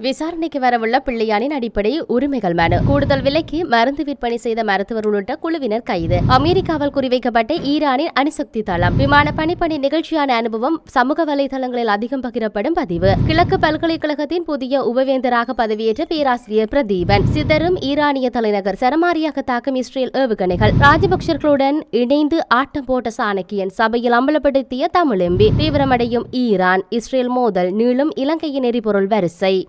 விசாரணைக்கு வரவுள்ள பிள்ளையானின் அடிப்படை உரிமைகள் மனு. கூடுதல் விலைக்கு மருந்து விற்பனை செய்த மருத்துவர் உள்ளிட்ட குழுவினர் கைது. அமெரிக்காவால் குறிவைக்கப்பட்ட ஈரானின் அணுசக்தி தளம். விமான பணிப்பணி நிகழ்ச்சியான அனுபவம் சமூக வலைதளங்களில் அதிகம் பகிரப்படும் பதிவு. கிழக்கு பல்கலைக்கழகத்தின் புதிய உபவேந்தராக பதவியேற்ற பேராசிரியர் பிரதீபன். சிதறும் ஈரானிய தலைநகர் சரமாரியாக தாக்கும் இஸ்ரேல் ஏவுகணைகள். ராஜபக்சர்களுடன் இணைந்து ஆட்டம் போட்ட சாணக்கியன் சபையில் அம்பலப்படுத்திய தமிழ் எம்பி. தீவிரமடையும் ஈரான். இஸ்ரேல் மோதல் நீளும் இலங்கையின் எரிபொருள் வரிசை.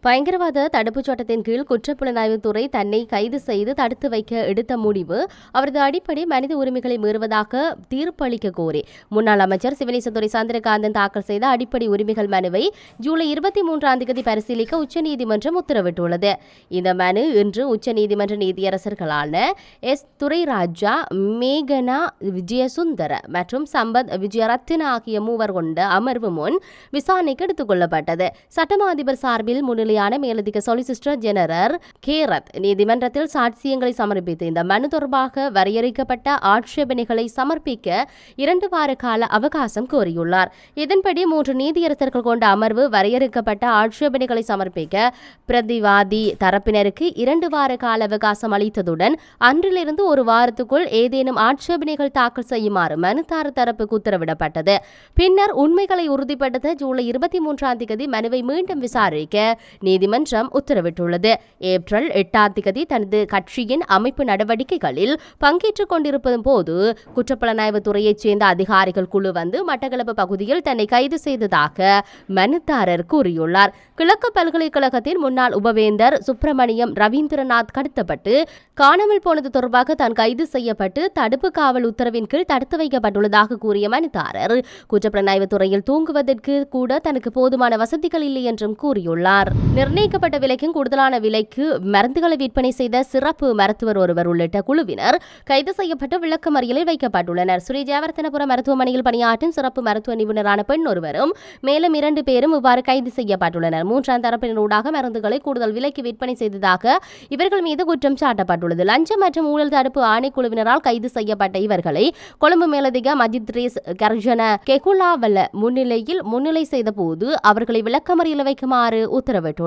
பயங்கரவாத தடுப்புச் சட்டத்தின் கீழ் குற்றப்புலனாய்வுத்துறை தன்னை கைது செய்து தடுத்து வைக்க எடுத்த முடிவு அவரது அடிப்படை மனித உரிமைகளை மீறுவதாக தீர்ப்பளிக்க கோரி. முன்னாள் அமைச்சர் சிவனேசதுரை சந்திரகாந்தன் தாக்கல் செய்த அடிப்படை உரிமைகள் மனுவை ஜூலை இருபத்தி மூன்றாம் தேதி பரிசீலிக்க உச்சநீதிமன்றம் உத்தரவிட்டுள்ளது. இந்த மனு இன்று உச்சநீதிமன்ற நீதியரசர்களான எஸ். துரைராஜா மேகனா விஜயசுந்தர மற்றும் சம்பத் விஜயரத்தின ஆகிய மூவர் கொண்ட அமர்வு முன் விசாரணைக்கு எடுத்துக் கொள்ளப்பட்டது. சட்டமா அதிபர் சார்பில் வெளியான மேலதிக சொலிசிஸ்டர் ஜெனரல் கேரத் நீதிமன்றத்தில் சாட்சியங்களை சமர்ப்பித்து இந்த மனு தொடர்பாக வரையறுக்கப்பட்ட ஆட்சேபனைகளை சமர்ப்பிக்க இரண்டு வார கால அவகாசம் கோரியுள்ளார். இதன்படி மூன்று நீதியரசர்கள் கொண்ட அமர்வு வரையறுக்கப்பட்ட ஆட்சேபனைகளை சமர்ப்பிக்க பிரதிவாதி தரப்பினருக்கு இரண்டு வார கால அவகாசம் அளித்ததுடன் அன்றிலிருந்து ஒரு வாரத்துக்குள் ஏதேனும் ஆட்சேபனைகள் தாக்கல் செய்யுமாறு மனுதார தரப்புக்கு உத்தரவிடப்பட்டது. பின்னர் உண்மைகளை உறுதிப்படுத்த ஜூலை இருபத்தி மூன்றாம் தேதி மனுவை மீண்டும் விசாரிக்க நீதிமன்றம் உத்தரவிட்டுள்ளது. ஏப்ரல் எட்டாம் தேதி தனது கட்சியின் அமைப்பு நடவடிக்கைகளில் பங்கேற்றுக் கொண்டிருப்பதும் போது குற்றப்புலனாய்வு துறையைச் சேர்ந்த அதிகாரிகள் குழு வந்து மட்டக்களப்பு பகுதியில் தன்னை கைது செய்ததாக மனுதாரர் கூறியுள்ளார். கிழக்கு பல்கலைக்கழகத்தின் முன்னாள் உபவேந்தர் சுப்பிரமணியம் ரவீந்திரநாத் கடத்தப்பட்டு காணாமல் போனது தொடர்பாக தான் கைது செய்யப்பட்டு தடுப்பு காவல் உத்தரவின் கீழ் தடுத்து வைக்கப்பட்டுள்ளதாக கூறிய மனுதாரர் குற்றப்புலனாய்வு துறையில் தூங்குவதற்கு கூட தனக்கு போதுமான வசதிகள் இல்லை என்றும் கூறியுள்ளார். நிர்ணயிக்கப்பட்ட விலைக்கும் கூடுதலான விலைக்கு மருந்துகளை விற்பனை செய்த சிறப்பு மருத்துவர் ஒருவர் உள்ளிட்ட குழுவினர் கைது செய்யப்பட்டு விளக்கமறியலில் வைக்கப்பட்டுள்ளனர். ஸ்ரீ ஜெயவர்த்தனபுரம் மருத்துவமனையில் பணியாற்றும் சிறப்பு மருத்துவ நிபுணரான பெண் ஒருவரும் மேலும் இரண்டு பேரும் இவ்வாறு கைது செய்யப்பட்டுள்ளனர். மூன்றாம் தரப்பினரூடாக மருந்துகளை கூடுதல் விலைக்கு விற்பனை செய்ததாக இவர்கள் மீது குற்றம் சாட்டப்பட்டுள்ளது. லஞ்சம் மற்றும் ஊழல் தடுப்பு ஆணைக்குழுவினரால் கைது செய்யப்பட்ட இவர்களை கொழும்பு மேலதிக மஜித்ரேஸ் கர்ஜன கெகுலாவல முன்னிலையில் முன்னிலை செய்த போது அவர்களை விளக்கமறியல் வைக்குமாறு உத்தரவிட்டுள்ளார்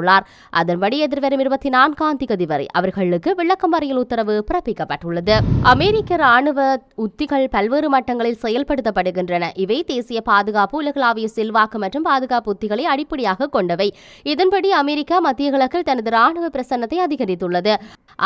அதன்படி எதிர்வரும் இருபத்தி நான்காம் தேதி வரை அவர்களுக்கு விளக்கமறியல் உத்தரவு பிறப்பிக்கப்பட்டுள்ளது. அமெரிக்க ராணுவ உத்திகள் பல்வேறு மட்டங்களில் செயல்படுத்தப்படுகின்றன. இவை தேசிய பாதுகாப்பு உலகளாவிய செல்வாக்கு மற்றும் பாதுகாப்பு உத்திகளை அடிப்படையாக கொண்டவை. இதன்படி அமெரிக்கா மத்திய கிழக்கில் தனது ராணுவ பிரசன்னத்தை அதிகரித்துள்ளது.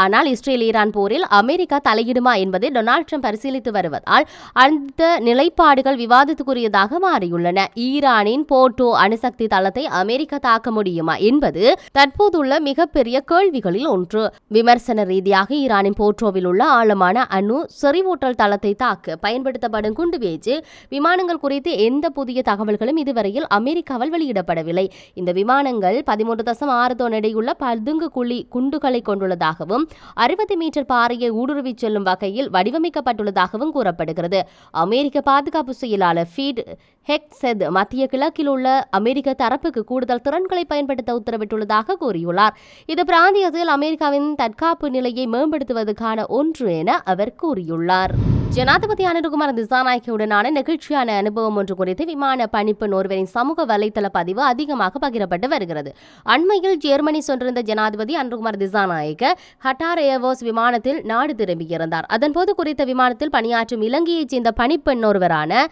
ஆனால் இஸ்ரேல் ஈரான் போரில் அமெரிக்கா தலையிடுமா என்பதை டொனால்ட் ட்ரம்ப் பரிசீலித்து வருவதால் அந்த நிலைப்பாடுகள் விவாதத்துக்குரியதாக மாறியுள்ளன. ஈரானின் போர்டோ அணுசக்தி தளத்தை அமெரிக்கா தாக்க முடியுமா என்பது தற்போதுள்ள மிகப்பெரிய கேள்விகளில் ஒன்று. விமர்சன ரீதியாக ஈரானின் போட்ரோவில் உள்ள ஆழமான அணு செறிவூட்டல் தளத்தை தாக்க பயன்படுத்தப்படும் குண்டுவீச்சு விமானங்கள் குறித்து எந்த புதிய தகவல்களும் இதுவரையில் அமெரிக்காவால் வெளியிடப்படவில்லை. இந்த விமானங்கள் பதிமூன்று தசம் ஆறு தொன் எடையுள்ள பதுங்கு குழி குண்டுகளை கொண்டுள்ளதாகவும் அறுபது மீட்டர் பாறையை ஊடுருவிச் செல்லும் வகையில் வடிவமைக்கப்பட்டுள்ளதாகவும் கூறப்படுகிறது. அமெரிக்க பாதுகாப்பு செயலாளர் ஃபீட் ஹெக்செத் மத்திய கிழக்கில் உள்ள அமெரிக்க தரப்புக்கு கூடுதல் திறன்களை பயன்படுத்த திட்டமிட்டுள்ளதாக கூறியுள்ளார். இது பிராந்தியத்தில் அமெரிக்காவின் தற்காப்பு நிலையை மேம்படுத்துவதற்கான ஒன்று என அவர் கூறியுள்ளார். ஜனாதிபதி அனுருகுமார் திசாநாயகியுடனான நெகிழ்ச்சியான அனுபவம் ஒன்று குறித்து விமான பணிப்பு ஒருவரின் சமூக வலைதள பதிவு அதிகமாக பகிரப்பட்டு வருகிறது. அண்மையில் ஜெர்மனி சென்றிருந்த ஜனாதிபதி அனுருகுமார் திசாநாயக்க ஹட்டார் ஏர்வோஸ் விமானத்தில் நாடு திரும்பியிருந்தார். அதன்போது குறித்த விமானத்தில் பணியாற்றும் இலங்கையைச் சேர்ந்த பணிப்பெண் ஒருவரான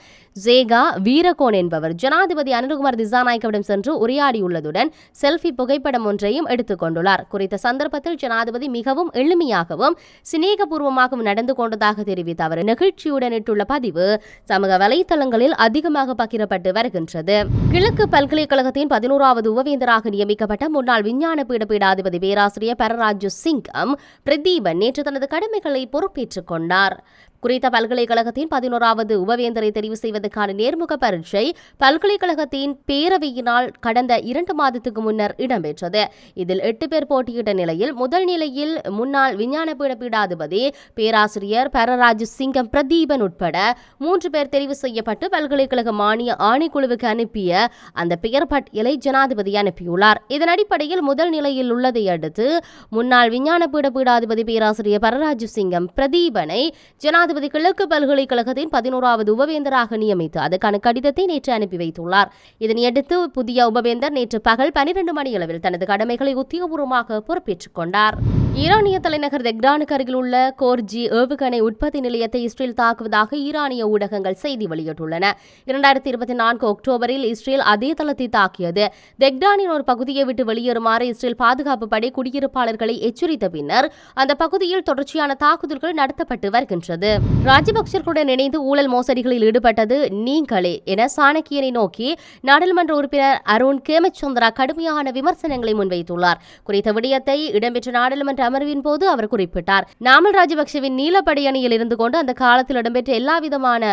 ஜேகா வீரகோன் என்பவர் ஜனாதிபதி அனுருகுமார் திசாநாயக்கவிடம் சென்று உரையாடியுள்ளதுடன் செல்ஃபி புகைப்படம் ஒன்றையும் எடுத்துக் கொண்டுள்ளார். குறித்த சந்தர்ப்பத்தில் ஜனாதிபதி மிகவும் எளிமையாகவும் சிநேகபூர்வமாகவும் நடந்து கொண்டதாக தெரிவித்த அவர் நெகிழ்ச்சியுடனிட்டுள்ள பதிவு சமூக வலைத்தளங்களில் அதிகமாக பகிரப்பட்டு வருகின்றது. கிழக்கு பல்கலைக்கழகத்தின் பதினோராவது உபவேந்தராக நியமிக்கப்பட்ட முன்னாள் விஞ்ஞான பீட பீடாதிபதி பேராசிரியர் பரராஜு சிங்கம் பிரதீபன் நேற்று தனது கடமைகளை பொறுப்பேற்றுக் கொண்டார். குறித்த பல்கலைக்கழகத்தின் பதினோராவது உபவேந்தரை தெரிவு செய்வதற்கான நேர்முக பரீட்சை பல்கலைக்கழகத்தின் பேரவையினால் கடந்த இரண்டு மாதத்துக்கு முன்னர் இடம்பெற்றது. இதில் எட்டு பேர் போட்டியிட்ட நிலையில் முதல் நிலையில் முன்னாள் விஞ்ஞான பீட பீடாதிபதி பேராசிரியர் பரராஜ் சிங்கம் பிரதீபன் உட்பட மூன்று பேர் தெரிவு செய்யப்பட்டு பல்கலைக்கழக மானிய ஆணைக்குழுவுக்கு அனுப்பிய அந்த பெயர் பட்டியலை ஜனாதிபதி அனுப்பியுள்ளார். இதன் அடிப்படையில் முதல் நிலையில் உள்ளதை அடுத்து முன்னாள் விஞ்ஞான பீட பீடாதிபதி பேராசிரியர் பரராஜ் சிங்கம் பிரதீபனை ஜனாதிபதி கிழக்கு பல்கலைக்கழகத்தின் பதினோராவது உபவேந்தராக நியமித்து அதற்கான கடிதத்தை நேற்று அனுப்பி வைத்துள்ளார். இதனையடுத்து புதிய உபவேந்தர் நேற்று பகல் பனிரெண்டு மணியளவில் தனது கடமைகளை உத்தியோகபூர்வமாக பொறுப்பேற்றுக் கொண்டார். ஈரானிய தலைநகர் தெக்டானுக்கு அருகில் உள்ள கோர்ஜி ஏவுகணை உற்பத்தி நிலையத்தை இஸ்ரேல் தாக்குவதாக ஈரானிய ஊடகங்கள் செய்தி வெளியிட்டுள்ளன. இரண்டாயிரத்தி இருபத்தி நான்கு அக்டோபரில் இஸ்ரேல் அதே தளத்தை தாக்கியது. தெக்டானின் ஒரு பகுதியை விட்டு வெளியேறுமாறு இஸ்ரேல் பாதுகாப்பு படை குடியிருப்பாளர்களை எச்சரித்த பின்னர் அந்த பகுதியில் தொடர்ச்சியான தாக்குதல்கள் நடத்தப்பட்டு வருகின்றது. ராஜபக்சர்களுடன் இணைந்து ஊழல் மோசடிகளில் ஈடுபட்டது நீங்களே என சாணக்கியனை நோக்கி நாடாளுமன்ற உறுப்பினர் அருண் கேமச்சந்திரா கடுமையான விமர்சனங்களை முன்வைத்துள்ளார். குறித்த விடயத்தை இடம்பெற்ற நாடாளுமன்ற அமர்வின் போது அவர் குறிப்பிட்டார். நாமல் ராஜபக்சவின் நீலப்படை அணியில் இருந்து கொண்டு அந்த காலத்தில் இடம்பெற்ற எல்லா விதமான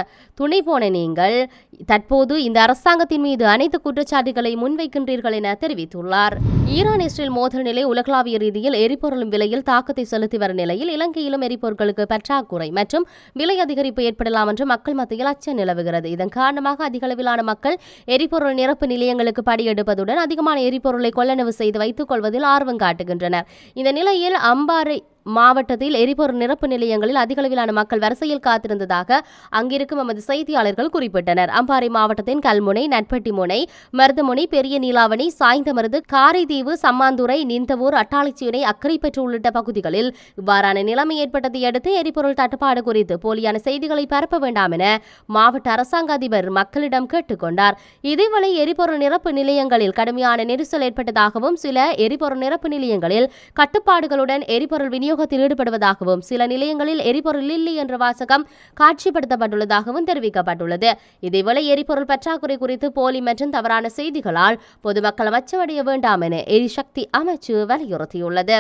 துணை போன நீங்கள் தற்போது இந்த அரசாங்கத்தின் மீது அனைத்து குற்றச்சாட்டுகளை முன்வைக்கின்றீர்கள் என தெரிவித்துள்ளார். ஈரான் இஸ்ரேல் மோதல் நிலை உலகளாவிய ரீதியில் எரிபொருளும் விலையில் தாக்கத்தை செலுத்தி வரும் நிலையில் இலங்கையிலும் எரிபொருட்களுக்கு பற்றாக்குறை மற்றும் விலை அதிகரிப்பு ஏற்படலாம் என்று மக்கள் மத்தியில் அச்சம் நிலவுகிறது. இதன் காரணமாக அதிக அளவிலான மக்கள் எரிபொருள் நிரப்பு நிலையங்களுக்கு படியெடுப்பதுடன் அதிகமான எரிபொருளை கொள்ளளவு செய்து வைத்துக் கொள்வதில் ஆர்வம் காட்டுகின்றனர். இந்த நிலையில் அம்பாறை மாவட்டத்தில் எரிபொருள் நிரப்பு நிலையங்களில் அதிக அளவிலான மக்கள் வரிசையில் காத்திருந்ததாக அங்கிருக்கும் எமது செய்தியாளர்கள் குறிப்பிட்டனர். அம்பாறை மாவட்டத்தின் கல்முனை நட்பட்டி முனை மருதமுனை பெரிய நீலாவணி சாய்ந்தமருது காரைதீவு சம்மாந்துறை நிந்தவூர் அட்டாளிச்சீனை அக்கரைப்பற்று உள்ளிட்ட பகுதிகளில் இவ்வாறான நிலைமை ஏற்பட்டதை அடுத்து எரிபொருள் தட்டுப்பாடு குறித்து போலியான செய்திகளை பரப்ப வேண்டாம் என மாவட்ட அரசாங்க அதிபர் மக்களிடம் கேட்டுக்கொண்டார். இதேவேளை எரிபொருள் நிரப்பு நிலையங்களில் கடுமையான நெரிசல் ஏற்பட்டதாகவும் சில எரிபொருள் நிரப்பு நிலையங்களில் கட்டுப்பாடுகளுடன் எரிபொருள் விநியோகத்தில் ஈடுபடுவதாகவும் சில நிலையங்களில் எரிபொருள் இல்லை என்ற வாசகம் காட்சிப்படுத்தப்பட்டுள்ளதாகவும் தெரிவிக்கப்பட்டுள்ளது. இதேவேளை எரிபொருள் பற்றாக்குறை குறித்து போலி மற்றும் தவறான செய்திகளால் பொதுமக்கள் அச்சமடைய வேண்டாம் என எரிசக்தி அமைச்சு வலியுறுத்தியுள்ளது.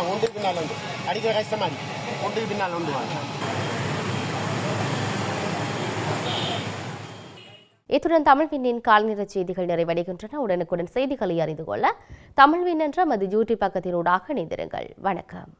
வாங்க ஒன்றுக்கு பின்னால் வந்து அடிக்கிற கஷ்டமா இருக்கு ஒன்றுக்கு பின்னால் வந்து வாங்க இத்துடன் தமிழ் விண்ணின் கால்நிற செய்திகள் நிறைவடைகின்றன. உடனுக்குடன் செய்திகளை அறிந்து கொள்ள தமிழ்வின் என்ற மது யூடியூப் பக்கத்தினூடாக இணைந்திருங்கள். வணக்கம்.